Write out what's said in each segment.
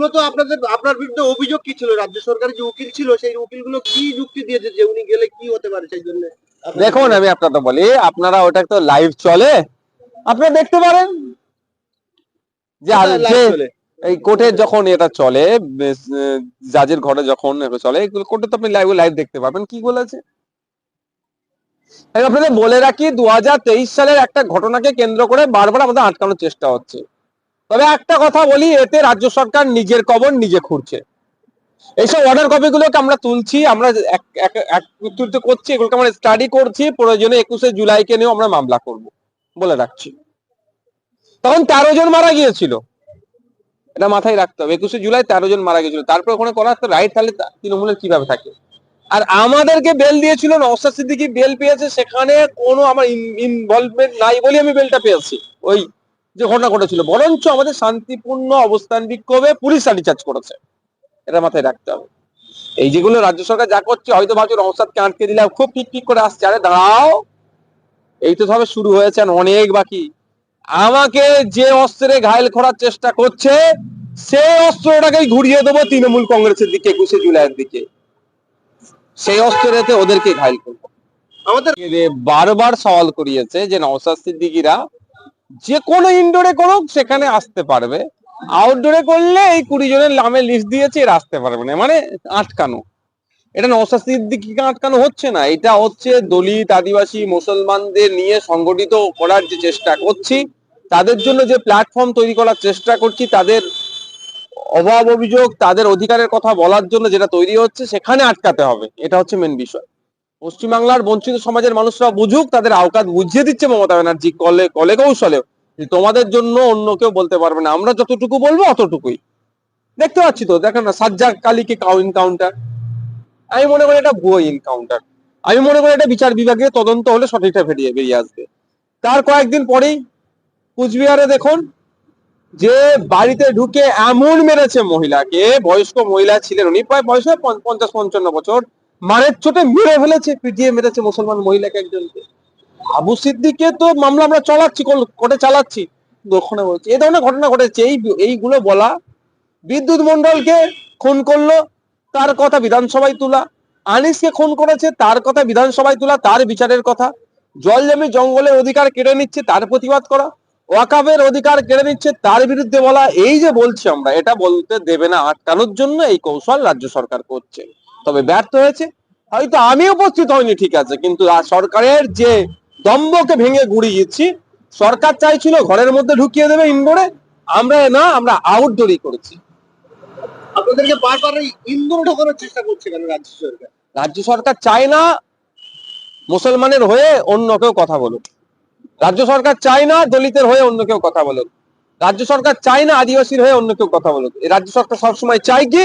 মূলত আপনাদের আপনার বিরুদ্ধে অভিযোগ কি ছিল? রাজ্য সরকারের যে উকিল ছিল সেই উকিলগুলো কি যুক্তি দিয়েছে যে উনি গেলে কি হতে পারে সেই জন্য? দেখুন আমি আপনাকে বলি আপনারা ওটা তো লাইভ চলে। আপনারা দেখতে পারেন যে এই কোর্টের যখন এটা চলে জাজের ঘরে যখন চলে এগুলো কোর্টে তো আপনি লাইভ লাইভ দেখতে পাবেন। কি বলেছে? আমি আপনাদের বলে রাখি দু হাজার তেইশ সালের একটা ঘটনাকে কেন্দ্র করে বারবার আমাদের আটকানোর চেষ্টা হচ্ছে। তবে একটা কথা বলি, এতে রাজ্য সরকার নিজের কবর নিজে খুঁড়ছে। এইসব অর্ডার কপি গুলোকে আমরা তুলছি, আমরা এক- এক- একত্রিত করছি, এগুলোকে আমরা স্টাডি করছি, প্রয়োজনে একুশে জুলাইকে নিয়েও আমরা মামলা করব, বলে রাখছি। তখন তেরো জন মারা গিয়েছিল। এটা মাথায় রাখতে হবে, একুশে জুলাই তেরো জন মারা গিয়েছিল। তারপর ওখানে করা রাইট তাহলে তৃণমূলের কীভাবে থাকে? আর আমাদেরকে বেল দিয়েছিল নওসাদ সিদ্দিকি বেল পেয়েছে, সেখানে কোনো আমার ইনভলভমেন্ট নাই বলে আমি বেলটা পেয়েছি। ওই যে ঘটনা ঘটেছিল। বরঞ্চ আমাদের শান্তিপূর্ণ অবস্থান বিক্ষোভে পুলিশ লাঠিচার্জ করেছে। এটা মাথায় রাখতে হবে। এই যেগুলো রাজ্য সরকার যা করছে, হয়তো ভাবছ নওসাদকে আটকে দিলে খুব ঠিক ঠিক করে আসছে। আরে দাঁড়াও! এই তো সবে শুরু হয়েছে অনেক বাকি। আমাকে যে অস্ত্রে ঘায়ল করার চেষ্টা করছে, সেই অস্ত্রটাকেই ঘুরিয়ে দেবো তৃণমূল কংগ্রেসের দিকে, একুশে জুলাইয়ের দিকে। সেই অস্ত্রেতে ওদেরকে ঘায়ল করব। আমাদের বারবার সওয়াল করিয়েছে যে নওসাদ সিদ্দিকিরা যে কোনো ইনডোরে করুক, সেখানে আসতে পারবে। আউটডোরে করলে এই কুড়ি জনের নামে লিস্ট দিয়েছে, এরা আসতে পারবে না। মানে আটকানো। এটা নওসাদ সিদ্দিকিকে আটকানো হচ্ছে না। এটা হচ্ছে দলিত, আদিবাসী, মুসলমানদের নিয়ে সংগঠিত করার যে চেষ্টা করছি, তাদের জন্য যে প্ল্যাটফর্ম তৈরি করার চেষ্টা করছি, তাদের অভাব অভিযোগ, তাদের অধিকারের কথা বলার জন্য যেটা তৈরি হচ্ছে, সেখানে আটকাতে হবে। এটা হচ্ছে মেন বিষয়। পশ্চিমবাংলার বঞ্চিত সমাজের মানুষরা বুঝুক, তাদের আওকাত বুঝিয়ে দিচ্ছে মমতা ব্যানার্জি, কলে কলে কৌশলে। তোমাদের জন্য অন্য কেউ বলতে পারবে না। আমরা যতটুকু বলব অতটুকুই। দেখতে পাচ্ছি তো, দেখেন না সাজ্জাক কালীকে কাউ এনকাউন্টার আমি মনে করি এটা ভুয়ো এনকাউন্টার আমি মনে করি এটা বিচার বিভাগে তদন্ত হলে সঠিকটা বেরিয়ে বেরিয়ে আসবে। তার কয়েকদিন পরেই কুচবিহারে দেখুন, যে বাড়িতে ঢুকে এমন মেরেছে মহিলাকে, বয়স্ক মহিলা ছিলেন উনি, প্রায় বয়স পঞ্চ- পঞ্চাশ, পঞ্চান্ন বছর। মারের চোটে মেরে ফেলেছে, পিটিয়ে মেরেছে মুসলমান মহিলাকে একজনকে। আবু সিদ্দিকে তো মামলা আমরা চালাচ্ছি কোর্টে চালাচ্ছি, দক্ষিণে বলছি। এই ধরনের ঘটনা ঘটেছে, এই এইগুলো বলা, বিদ্যুৎ মন্ডলকে খুন করল, তার কথা বিধানসভায় তোলা, আনিসকে খুন করেছে, তার কথা বিধানসভায় তোলা, তার বিচারের কথা, জল জমি জঙ্গলের অধিকার কেড়ে নিচ্ছে, তার প্রতিবাদ করা ওয়াকাবের অধিকার কেড়ে নিচ্ছে তার বিরুদ্ধে বলা এই যে বলছি আমরা এটা বলতে দেবে না আটকানোর জন্য এই কৌশল রাজ্য সরকার করছে। তবে ব্যর্থ হয়েছে। হয়তো আমি উপস্থিত হইনি ঠিক আছে কিন্তু সরকারের যে দম্বকে ভেঙে গুড়িয়ে দিচ্ছি সরকার চাইছিল ঘরের মধ্যে ঢুকিয়ে দেবে ইনডোরে আমরা না আমরা আউটডোরই করেছি। আপনাদেরকে বারবার ইন্দোর ঢোকানোর চেষ্টা করছে কেন রাজ্য সরকার? রাজ্য সরকার চায় না মুসলমানের হয়ে অন্য কেউ কথা বলুক। রাজ্য সরকার চায় না দলিতের হয়ে অন্য কেউ কথা বলুক। রাজ্য সরকার চায় না আদিবাসীর হয়ে অন্য কেউ কথা বলুক। এই রাজ্য সরকার সবসময় চায় কি?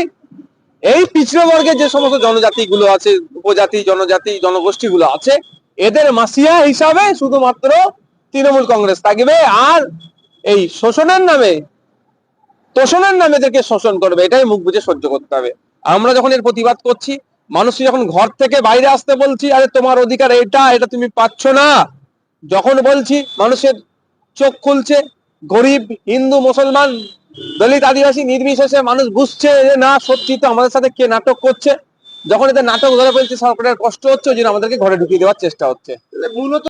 এই পিছড়ে বর্গের যে সমস্ত জনজাতি গুলো আছে, উপজাতি, জনজাতি জনগোষ্ঠী গুলো আছে, এদের মাসিয়া হিসাবে শুধুমাত্র তৃণমূল কংগ্রেস থাকবে আর এই শোষণের নামে, তোষণের নামে এদেরকে শোষণ করবে, এটাই মুখ বুঝে সহ্য করতে হবে। আমরা যখন এর প্রতিবাদ করছি মানুষ যখন ঘর থেকে বাইরে আসতে বলছি, আরে তোমার অধিকার এটা এটা তুমি পাচ্ছ না। যখন বলছি মানুষের চোখ খুলছে, গরিব, হিন্দু, মুসলমান, দলিত, আদিবাসী, নির্বিশেষে মানুষ বুঝছে যে না, সত্যি তো আমাদের সাথে কে নাটক করছে। যখন এদের নাটক ধরে ফেলছে, সরকারের কষ্ট হচ্ছে, ওই জন্য আমাদেরকে ঘরে ঢুকিয়ে দেওয়ার চেষ্টা হচ্ছে। মূলত